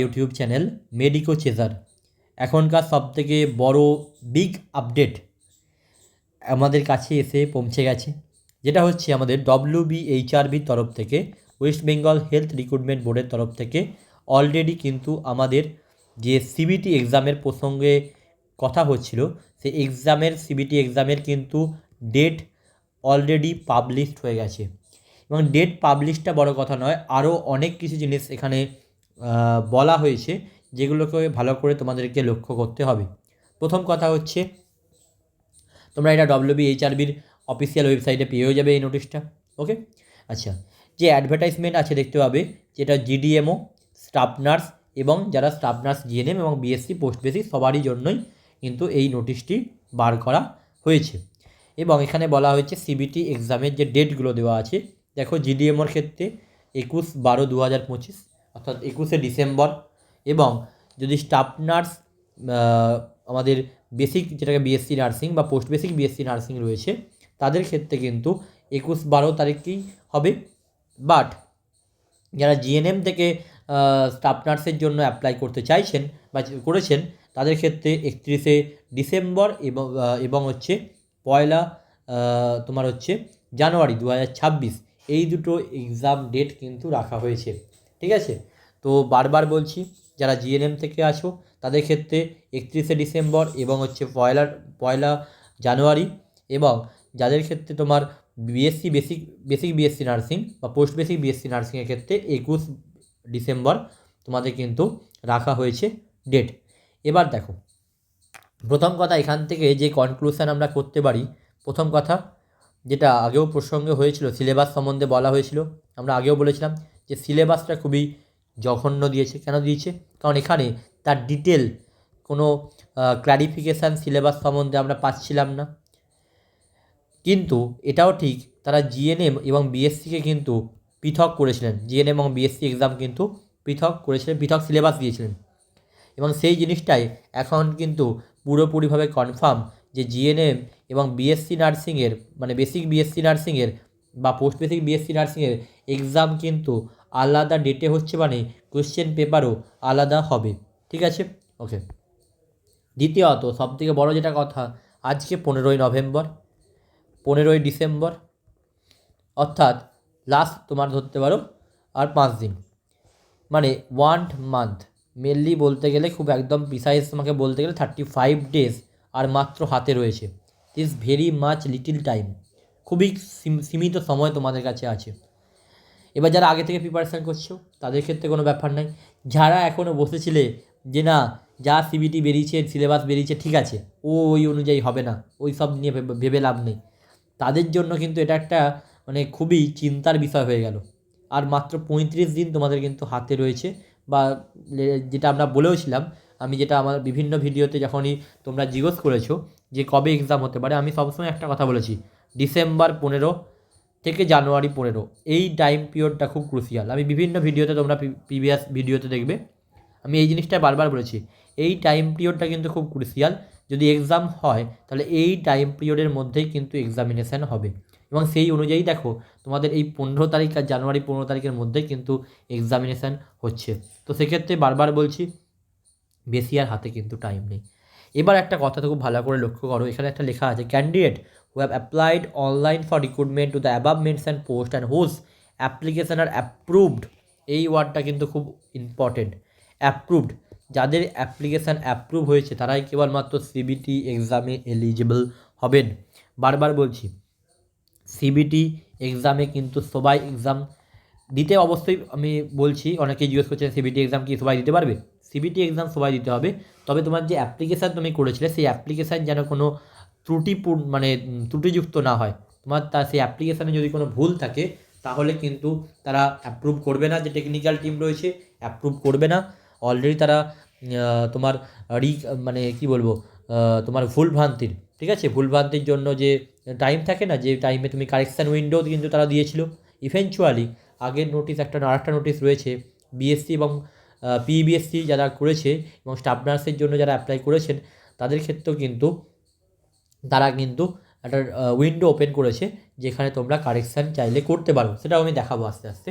YouTube channel medico chaser. এখনকার সবথেকে বড় বিগ আপডেট আমাদের কাছে এসে পৌঁছে গেছে, যেটা হচ্ছে আমাদের ডব্লিউ বিএইচআরবির তরফ থেকে ওয়েস্ট বেঙ্গল হেলথ রিক্রুটমেন্ট বোর্ডের তরফ থেকে অলরেডি কিন্তু আমাদের যে সিবিটি এক্সামের প্রসঙ্গে কথা হচ্ছিল সেই এক্সামের সিবিটি এক্সামের কিন্তু ডেট অলরেডি পাবলিশড হয়ে গেছে। এবং ডেট পাবলিশটা বড় কথা নয় আরও অনেক কিছু জিনিস এখানে বলা হয়েছে যেগুলোকে ভালো করে তোমাদেরকে লক্ষ্য করতে হবে। প্রথম কথা হচ্ছে, তোমরা এটা ডব্লিউবিএইচআরবির অফিসিয়াল ওয়েবসাইটে পেয়েও যাবে এই নোটিশটা ওকে আচ্ছা যে অ্যাডভার্টাইজমেন্ট আছে দেখতে পাবে, যেটা জিডিএমও স্টাফ নার্স এবং যারা স্টাফ নার্স জিএনএম এবং বিএসসি পোস্ট বেসিক সবারই জন্যই কিন্তু এই নোটিশটি বার করা হয়েছে। এবং এখানে বলা হয়েছে সিবিটি এক্সামের যে ডেটগুলো দেওয়া আছে, দেখো জিডিএমওর ক্ষেত্রে একুশ বারো দু হাজার পঁচিশ। অর্থাৎ একুশে ডিসেম্বর এবং যদি স্টাফ নার্স আমাদের বেসিক যেটাকে বিএসসি নার্সিং বা পোস্ট বেসিক বিএসসি নার্সিং রয়েছে, তাদের ক্ষেত্রে কিন্তু একুশ বারো তারিখেই হবে। বাট যারা জিএনএম থেকে স্টাফ নার্সের জন্য অ্যাপ্লাই করতে চাইছেন বা করেছেন, তাদের ক্ষেত্রে একত্রিশে ডিসেম্বর এবং এবং হচ্ছে পয়লা তোমার হচ্ছে জানুয়ারি দু হাজার ছাব্বিশ। এই দুটো এক্সাম ডেট কিন্তু রাখা হয়েছে। ঠিক আছে? তো বারবার বলছি, যারা জিএনএম থেকে আসো, তাদের ক্ষেত্রে একত্রিশে ডিসেম্বর এবং হচ্ছে পয়লা পয়লা জানুয়ারি এবং যাদের ক্ষেত্রে তোমার BSc basic basic BSc nursing বা পোস্ট বেসিক বিএসসি নার্সিংয়ের ক্ষেত্রে একুশ ডিসেম্বর তোমাদের কিন্তু রাখা হয়েছে ডেট এবার দেখো, প্রথম কথা এখান থেকে যে কনক্লুশন আমরা করতে পারি, প্রথম কথা যেটা আগেও প্রসঙ্গে হয়েছিল সিলেবাস সম্বন্ধে বলা হয়েছিল, আমরা আগেও বলেছিলাম যে সিলেবাসটা খুবই জঘন্য দিয়েছে। কেন দিয়েছে? কারণ এখানে তার ডিটেল কোনো ক্লারিফিকেশান সিলেবাস সম্বন্ধে আমরা পাচ্ছিলাম না। কিন্তু এটাও ঠিক, তারা জিএনএম এবং বিএসসিকে কিন্তু পৃথক করেছিলেন। জিএনএম এবং বিএসসি এক্সাম কিন্তু পৃথক করেছিলেন, পৃথক সিলেবাস দিয়েছিলেন। এবং সেই জিনিসটাই এখন কিন্তু পুরোপুরিভাবে কনফার্ম যে জিএনএম এবং বিএসসি নার্সিংয়ের মানে বেসিক বিএসসি নার্সিংয়ের বা পোস্ট বেসিক বিএসসি নার্সিংয়ের এক্সাম কিন্তু আলাদা ডেটে হচ্ছে মানে কোয়েশ্চেন পেপারও আলাদা হবে। ঠিক আছে? ওকে দ্বিতীয়ত, সবথেকে বড় যেটা কথা, আজকে পনেরোই নভেম্বর, পনেরোই ডিসেম্বর, অর্থাৎ লাস্ট তোমার ধরতে পারো আর পাঁচ দিন। মানে ওয়ান মান্থ মেনলি বলতে গেলে খুব একদম প্রিসাইজ তোমাকে বলতে গেলে থার্টি ফাইভ ডেজ আর মাত্র হাতে রয়েছে। This very much little time খুবই সীমিত সময় তোমাদের কাছে আছে। এবার যারা আগে থেকে প্রিপারেশান করছ, তাদের ক্ষেত্রে কোনো ব্যাপার নাই। যারা এখনও বসেছিলে যে না, যা সিবিটি বেরিয়েছে সিলেবাস বেরিয়েছে, ঠিক আছে, ও ওই অনুযায়ী হবে না, ওই সব নিয়ে ভেবে- লাভ নেই। তাদের জন্য কিন্তু এটা একটা মানে খুবই চিন্তার বিষয় হয়ে গেল। আর মাত্র পঁয়ত্রিশ দিন তোমাদের কিন্তু হাতে রয়েছে বা যেটা আমরা বলেওছিলাম, আমি যেটা আমার বিভিন্ন ভিডিওতে যখনই তোমরা জিজ্ঞেস করেছ যে কবে এক্সাম হতে পারে, আমি সবসময় একটা কথা বলেছি ডিসেম্বর পনেরো থেকে জানুয়ারি পনেরো। এই টাইম পিরিয়ডটা খুব ক্রুশিয়াল আমি বিভিন্ন ভিডিওতে তোমরা প্রিভিয়াস ভিডিওতে দেখবে। আমি এই জিনিসটা বারবার বলেছি, এই টাইম পিরিয়ডটা কিন্তু খুব ক্রুশিয়াল যদি এক্সাম হয়, তাহলে এই টাইম পিরিয়ডের মধ্যেই কিন্তু এক্সামিনেশান হবে। এবং সেই অনুযায়ী দেখো, তোমাদের এই পনেরো তারিখ আর জানুয়ারি পনেরো তারিখের মধ্যেই কিন্তু এক্সামিনেশান হচ্ছে। তো সেক্ষেত্রে বারবার বলছি, বেশি আর হাতে কিন্তু টাইম নেই। এবার একটা কথা তো খুব ভালো করে লক্ষ্য করো। এখানে একটা লেখা আছে candidate who have applied online for recruitment to the above mention post and whose application are approved এই ওয়ার্ডটা কিন্তু খুব ইম্পর্টেন্ট অ্যাপ্রুভড যাদের অ্যাপ্লিকেশান অ্যাপ্রুভ হয়েছে, তারাই কেবলমাত্র সিবিটি এক্সামে এলিজিবল হবেন। বারবার বলছি সিবিটি এক্সামে কিন্তু সবাই এক্সাম দিতে অবশ্যই, আমি বলছি, অনেকেই জিজ্ঞেস করছেন সিবিটি এক্সাম কি সবাই দিতে পারবে? সিবিটি এক্সাম সবাই দিতে হবে। তবে তোমার যে অ্যাপ্লিকেশান তুমি করেছিলে, সেই অ্যাপ্লিকেশান যেন কোনো ত্রুটিপূর্ণ মানে ত্রুটিযুক্ত না হয়। তোমার তার সেই অ্যাপ্লিকেশানে যদি কোনো ভুল থাকে, তাহলে কিন্তু তারা অ্যাপ্রুভ করবে না। যে টেকনিক্যাল টিম রয়েছে অ্যাপ্রুভ করবে না। অলরেডি তারা তোমার রি মানে কি বলব তোমার ভুল ভ্রান্তির, ঠিক আছে? ভুল ভ্রান্তির জন্য যে টাইম থাকে না, যে টাইমে তুমি কারেকশান উইন্ডো কিন্তু তারা দিয়েছিল। ইভেনচুয়ালি আগের নোটিশ একটা, আরেকটা নোটিশ রয়েছে বিএসসি এবং পিবিএসসি যারা করেছে এবং স্টাফ নার্সের জন্য যারা অ্যাপ্লাই করেছেন, তাদের ক্ষেত্রেও কিন্তু তারা কিন্তু একটা উইন্ডো ওপেন করেছে যেখানে তোমরা কারেকশান চাইলে করতে পারো। সেটাও আমি দেখাবো আস্তে আস্তে।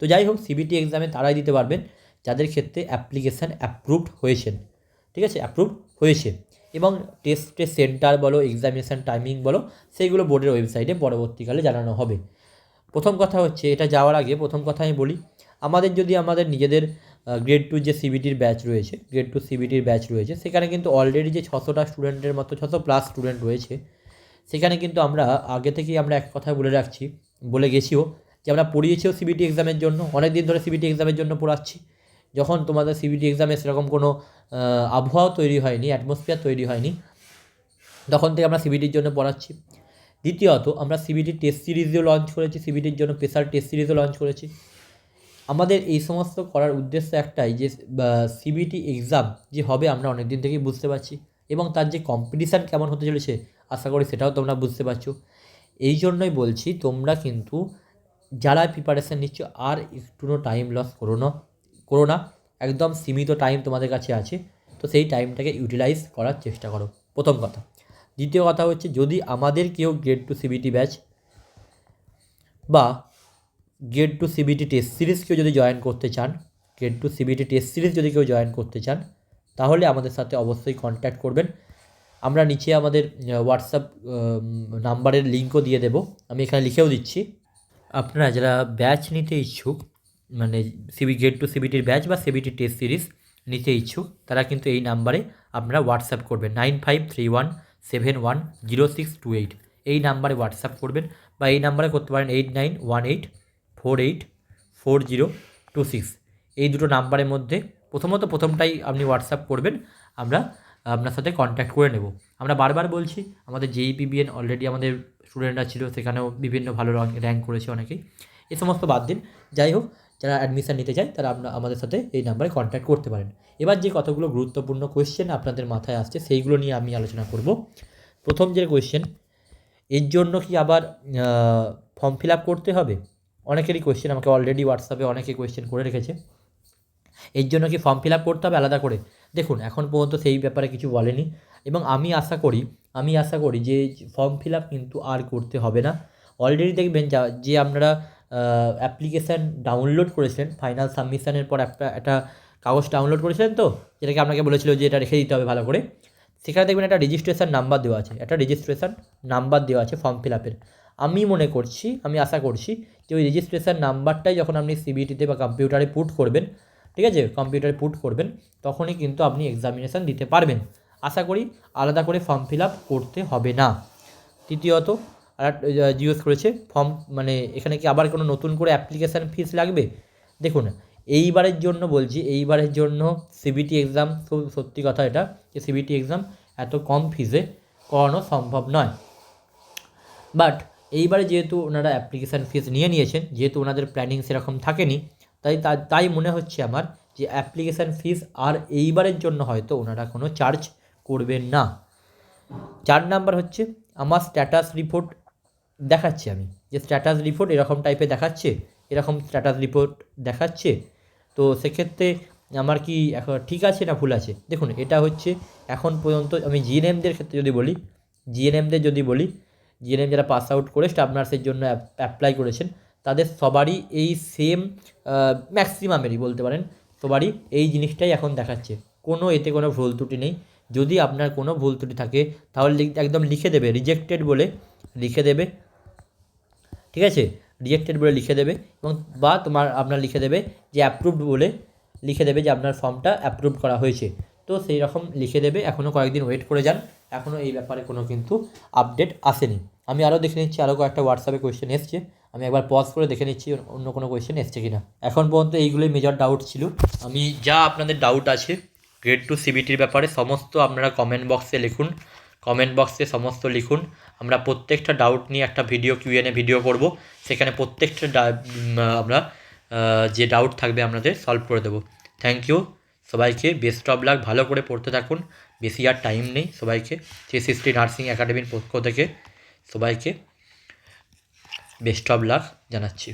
তো যাই হোক সিবিটি এক্সামে তারাই দিতে পারবেন যাদের ক্ষেত্রে অ্যাপ্লিকেশান অ্যাপ্রুভড হয়েছেন ঠিক আছে? অ্যাপ্রুভ হয়েছে। এবং টেস্টের সেন্টার বলো এক্সামিনেশান টাইমিং বলো, সেইগুলো বোর্ডের ওয়েবসাইটে পরবর্তীকালে জানানো হবে। প্রথম কথা হচ্ছে, এটা যাওয়ার আগে প্রথম কথা আমি বলি, আমাদের যদি আমাদের নিজেদের গ্রেড টু যে সিবিটির ব্যাচ রয়েছে গ্রেড টু সিবিটির ব্যাচ রয়েছে, সেখানে কিন্তু অলরেডি যে ছশোটা স্টুডেন্টের মতো, ছশো প্লাস স্টুডেন্ট রয়েছে, সেখানে কিন্তু আমরা আগে থেকেই আমরা এক কথা বলে রাখছি, বলে গেছিও যে আমরা পড়িয়েছিও সিবিটি এক্সামের জন্য অনেক দিন ধরে সিবিটি এক্সামের জন্য পড়াচ্ছি, যখন তোমাদের সিবিটি এক্সামে সেরকম কোনো আবহাওয়া তৈরি হয়নি অ্যাটমসফিয়ার তৈরি হয়নি, তখন থেকে আমরা সিবিটির জন্য পড়াচ্ছি। দ্বিতীয়ত, আমরা সিবিটি টেস্ট সিরিজও লঞ্চ করেছি সিবিটির জন্য স্পেশাল টেস্ট সিরিজও লঞ্চ করেছি। আমাদের এই সমস্ত করার উদ্দেশ্য একটাই যে সিবিটি এক্সাম যে হবে আমরা অনেক দিন থেকেই বুঝতে পারছি এবং তার যে কম্পিটিশান কেমন হতে চলেছে, আশা করি সেটাও তোমরা বুঝতে পারছ। এই জন্যই বলছি তোমরা কিন্তু যারা প্রিপারেশান নিচ্ছ আর একটুও টাইম লস করো না করো না। একদম সীমিত টাইম তোমাদের কাছে আছে, তো সেই টাইমটাকে ইউটিলাইজ করার চেষ্টা করো। প্রথম কথা। দ্বিতীয় কথা হচ্ছে যদি আমাদের কেউ গ্রেড টু সিবিটি ব্যাচ বা grade two CBT test series কেউ যদি জয়েন করতে চান get to CBT test series যদি কেউ জয়েন করতে চান, তাহলে আমাদের সাথে অবশ্যই কন্ট্যাক্ট করবেন। আমরা নিচে আমাদের হোয়াটসঅ্যাপ নাম্বারের লিঙ্কও দিয়ে দেবো। আমি এখানে লিখেও দিচ্ছি। আপনারা যারা ব্যাচ নিতে ইচ্ছুক মানে সিবি গেট টু সিবিটির ব্যাচ বা সিবিটি টেস্ট সিরিজ নিতে ইচ্ছুক, তারা কিন্তু এই নাম্বারে আপনারা হোয়াটসঅ্যাপ করবেন। Nine five three one seven one zero six two eight এই নাম্বারে হোয়াটসঅ্যাপ করবেন বা এই নাম্বারে করতে পারেন eight nine one eight four eight, four zero, two six. এই দুটো নাম্বারের মধ্যে প্রথমত প্রথমটাই আপনি হোয়াটসঅ্যাপ করবেন, আমরা, আপনার সাথে কন্ট্যাক্ট করে নেব। আমরা বারবার বলছি, আমাদের জেই পিবিএন অলরেডি আমাদের স্টুডেন্টরা ছিল, সেখানেও বিভিন্ন ভালো র্যাঙ্ক করেছে অনেকেই। এই সমস্ত বাদ দিন। যাই হোক, যারা অ্যাডমিশান নিতে চায়, তারা আপনার আমাদের সাথে এই নাম্বারে কন্ট্যাক্ট করতে পারেন। এবার যে কতগুলো গুরুত্বপূর্ণ কোয়েশ্চেন আপনাদের মাথায় আসছে, সেইগুলো নিয়ে আমি আলোচনা করব। প্রথম যে কোয়েশ্চেন এর জন্য কি আবার ফর্ম ফিল আপ করতে হবে? অনেকেরই কোয়েশ্চেন আমাকে অলরেডি হোয়াটসঅ্যাপে অনেকে কোয়েশ্চেন করে রেখেছে। এর জন্য কি ফর্ম ফিল আপ করতে হবে? আলাদা করে। দেখুন, এখন পর্যন্ত সেই ব্যাপারে কিছু বলেনি। এবং আমি আশা করি, আমি আশা করি যে ফর্ম ফিল আপ কিন্তু আর করতে হবে না। অলরেডি দেখবেন যা, যে আপনারা অ্যাপ্লিকেশান ডাউনলোড করেছেন ফাইনাল সাবমিশনের পর একটা একটা কাগজ ডাউনলোড করেছিলেন তো? যেটাকে আপনাকে বলেছিল যে এটা রেখে দিতে হবে ভালো করে। সেখানে দেখবেন একটা রেজিস্ট্রেশন নাম্বার দেওয়া আছে। একটা রেজিস্ট্রেশন নাম্বার দেওয়া আছে ফর্ম ফিল আপের আমি মনে করছি, আমি আশা করছি যে ওই রেজিস্ট্রেশন নাম্বারটাই যখন আপনি সিবিটিতে বা কম্পিউটারে পুট করবেন, ঠিক আছে? কম্পিউটারে পুট করবেন, তখনই কিন্তু আপনি এক্সামিনেশান দিতে পারবেন। আশা করি আলাদা করে ফর্ম ফিল আপ করতে হবে না। তৃতীয়ত, আর জিজ্ঞেস করেছে ফর্ম মানে এখানে কি আবার কোনো নতুন করে অ্যাপ্লিকেশান ফিস লাগবে? দেখুন, এইবারের জন্য বলছি, এইবারের জন্য সিবিটি এক্সাম সত্যি কথা এটা, যে সিবিটি এক্সাম এত কম ফিসে করানো সম্ভব নয়। বাট এইবারে যেহেতু ওনারা অ্যাপ্লিকেশান ফিস নিয়ে নিয়েছেন, যেহেতু ওনাদের প্ল্যানিং সেরকম থাকেনি, তাই তাই মনে হচ্ছে আমার যে অ্যাপ্লিকেশান ফিস আর এইবারের জন্য হয়তো ওনারা কোনো চার্জ করবেন না। চার নাম্বার হচ্ছে আমার স্ট্যাটাস রিপোর্ট দেখাচ্ছি আমি। যে স্ট্যাটাস রিপোর্ট এরকম টাইপের দেখাচ্ছে, এরকম স্ট্যাটাস রিপোর্ট দেখাচ্ছে, তো সেক্ষেত্রে আমার কি এখন ঠিক আছে না ভুল আছে? দেখুন, এটা হচ্ছে এখন পর্যন্ত আমি জিএনএমদের ক্ষেত্রে যদি বলি জিএনএমদের যদি বলি জিএনএম যারা পাস আউট করে স্টাফ নার্সের জন্য অ্যাপ্লাই করেছেন, তাদের সবারই এই সেম ম্যাক্সিমামেরই বলতে পারেন, সবারই এই জিনিসটাই এখন দেখাচ্ছে। কোনো এতে কোনো ভুল ত্রুটি নেই। যদি আপনার কোনো ভুল ত্রুটি থাকে, তাহলে একদম লিখে দেবে রিজেক্টেড বলে লিখে দেবে, ঠিক আছে? রিজেক্টেড বলে লিখে দেবে এবং বা তোমার, আপনার লিখে দেবে যে অ্যাপ্রুভড বলে লিখে দেবে যে আপনার ফর্মটা অ্যাপ্রুভ করা হয়েছে। তো সেই রকম লিখে দেবে। এখনও কয়েকদিন ওয়েট করে যান। এখনও এই ব্যাপারে কোনো কিন্তু আপডেট আসেনি। আমি আরও দেখে নিচ্ছি, আরও কয়েকটা হোয়াটসঅ্যাপে কোয়েশ্চেন এসছে। আমি একবার পজ করে দেখে নিচ্ছি অন্য কোনো কোয়েশ্চেন এসছে কি না এখন পর্যন্ত এইগুলোই মেজর ডাউট ছিল। আমি যা আপনাদের ডাউট আছে গ্রেড টু সিবিটির ব্যাপারে সমস্ত আপনারা কমেন্ট বক্সে লিখুন। কমেন্ট বক্সে সমস্ত লিখুন। আমরা প্রত্যেকটা ডাউট নিয়ে একটা ভিডিও কিউএনএ ভিডিও করব। সেখানে প্রত্যেকটা আমরা যে ডাউট থাকবে আপনাদের সলভ করে দেবো। থ্যাংক ইউ সবাইকে বেস্ট অফ লাক ভালো করে পড়তে থাকুন। বেশি আর টাইম নেই সবাইকে। থ্রি সিক্সটি নার্সিং একাডেমির পক্ষ থেকে। সবাইকে বেস্ট অফ লাক জানাচ্ছি।